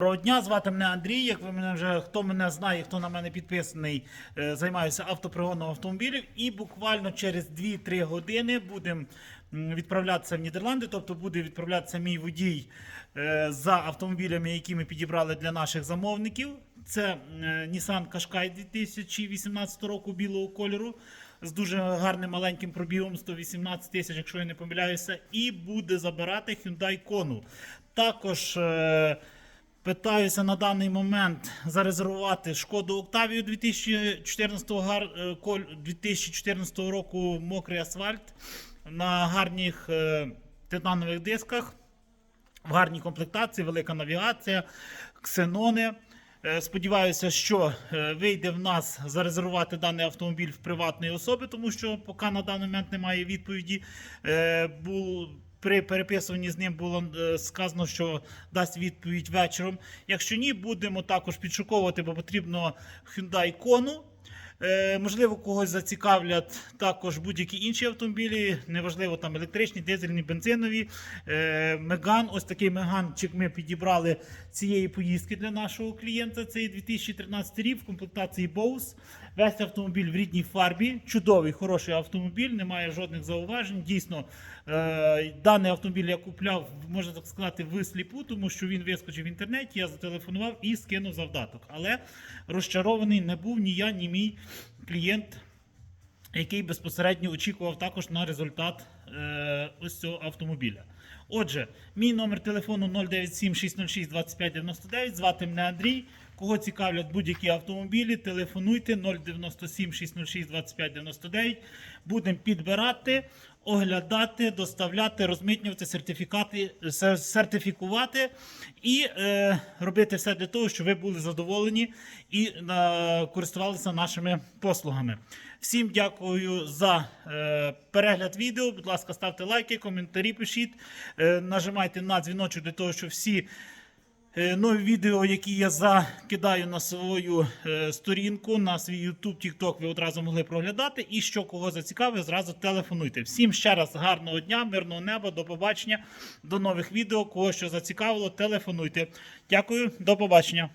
Доброго дня, звати мене Андрій. Як ви мене вже хто мене знає, хто на мене підписаний, е, займаюся автопригоном автомобілів. І буквально через 2-3 години будемо відправлятися в Нідерланди. Тобто буде відправлятися мій водій е, за автомобілями, які ми підібрали для наших замовників. Це е, Nissan Qashqai 2018 року білого кольору з дуже гарним маленьким пробігом 118 тисяч, якщо я не помиляюся, і буде забирати Hyundai Kona. Також. Питаюся на даний момент зарезервувати шкоду Октавію 2014, гар- е, коль- 2014 року мокрий асфальт на гарних е, титанових дисках, в гарній комплектації, велика навігація, ксенони. Е, Сподіваюся, що вийде в нас зарезервувати даний автомобіль в приватної особи, тому що поки на даний момент немає відповіді. При переписуванні з ним було е, сказано, що дасть відповідь вечором. Якщо ні, будемо також підшуковувати, бо потрібно Hyundai Kona. Е, можливо, когось зацікавлять також будь-які інші автомобілі, неважливо там електричні, дизельні, бензинові. Е, Меган, ось такий меганчик ми підібрали цієї поїздки для нашого клієнта. Це 2013 рік в комплектації Bose. Весь автомобіль в рідній фарбі. Чудовий, хороший автомобіль, немає жодних зауважень. Дійсно, е, даний автомобіль я купляв, можна так сказати, всліпу, тому що він вискочив в інтернеті. Я зателефонував і скинув завдаток. Але розчарований не був ні я, ні мій клієнт, який безпосередньо очікував також на результат е, ось цього автомобіля. Отже, мій номер телефону 097 606 2599, звати мене Андрій. Кого цікавлять будь-які автомобілі, телефонуйте 097 606 2599. Будемо підбирати, оглядати, доставляти, розмитнювати сертифікати, сертифікувати і е, робити все для того, щоб ви були задоволені і е, користувалися нашими послугами. Всім дякую за е, перегляд відео. Будь ласка, ставте лайки, коментарі пишіть, е, нажимайте на дзвіночок для того, щоб всі. Е, Нові відео, які я закидаю на свою е, сторінку, на свій YouTube, TikTok, ви одразу могли проглядати. І що кого зацікавить, зразу телефонуйте. Всім ще раз гарного дня, мирного неба, до побачення, до нових відео. Кого що зацікавило, телефонуйте. Дякую, до побачення.